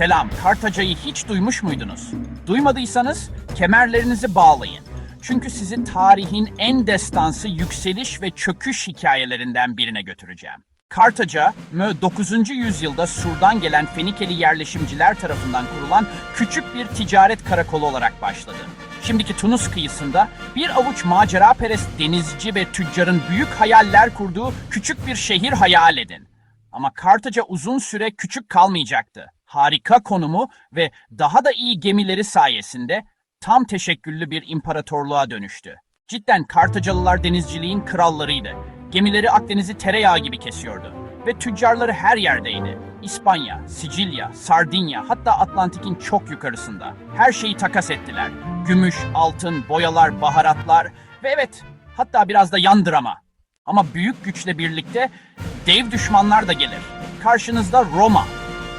Selam, Kartaca'yı hiç duymuş muydunuz? Duymadıysanız kemerlerinizi bağlayın. Çünkü sizi tarihin en destansı yükseliş ve çöküş hikayelerinden birine götüreceğim. Kartaca, Mö 9. yüzyılda Sur'dan gelen Fenikeli yerleşimciler tarafından kurulan küçük bir ticaret karakolu olarak başladı. Şimdiki Tunus kıyısında bir avuç maceraperest denizci ve tüccarın büyük hayaller kurduğu küçük bir şehir hayal edin. Ama Kartaca uzun süre küçük kalmayacaktı. Harika konumu ve daha da iyi gemileri sayesinde tam teşekküllü bir imparatorluğa dönüştü. Cidden Kartacalılar denizciliğin krallarıydı. Gemileri Akdeniz'i tereyağı gibi kesiyordu. Ve tüccarları her yerdeydi. İspanya, Sicilya, Sardinya hatta Atlantik'in çok yukarısında. Her şeyi takas ettiler. Gümüş, altın, boyalar, baharatlar ve evet hatta biraz da yan drama. Ama büyük güçle birlikte dev düşmanlar da gelir. Karşınızda Roma.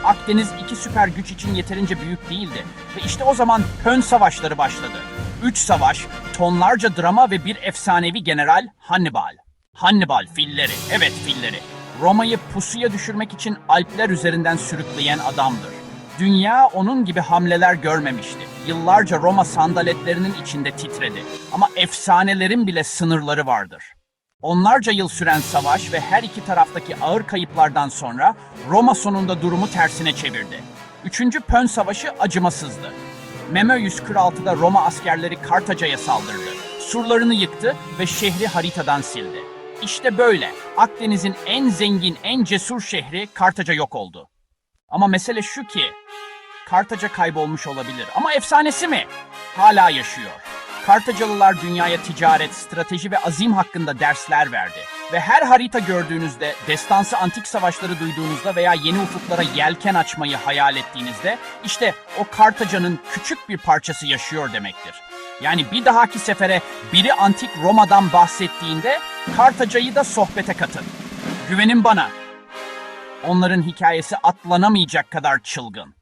Akdeniz iki süper güç için yeterince büyük değildi. Ve işte o zaman Pön Savaşları başladı. Üç savaş, tonlarca drama ve bir efsanevi general Hannibal. Hannibal filleri, evet filleri. Roma'yı pusuya düşürmek için Alpler üzerinden sürükleyen adamdır. Dünya onun gibi hamleler görmemişti. Yıllarca Roma sandaletlerinin içinde titredi. Ama efsanelerin bile sınırları vardır. Onlarca yıl süren savaş ve her iki taraftaki ağır kayıplardan sonra Roma sonunda durumu tersine çevirdi. Üçüncü Pön Savaşı acımasızdı. Meme 146'da Roma askerleri Kartaca'ya saldırdı. Surlarını yıktı ve şehri haritadan sildi. İşte böyle Akdeniz'in en zengin, en cesur şehri Kartaca yok oldu. Ama mesele şu ki Kartaca kaybolmuş olabilir ama efsanesi mi? Hala yaşıyor. Kartacalılar dünyaya ticaret, strateji ve azim hakkında dersler verdi. Ve her harita gördüğünüzde, destansı antik savaşları duyduğunuzda veya yeni ufuklara yelken açmayı hayal ettiğinizde işte o Kartaca'nın küçük bir parçası yaşıyor demektir. Yani bir dahaki sefere biri antik Roma'dan bahsettiğinde Kartaca'yı da sohbete katın. Güvenin bana. Onların hikayesi atlanamayacak kadar çılgın.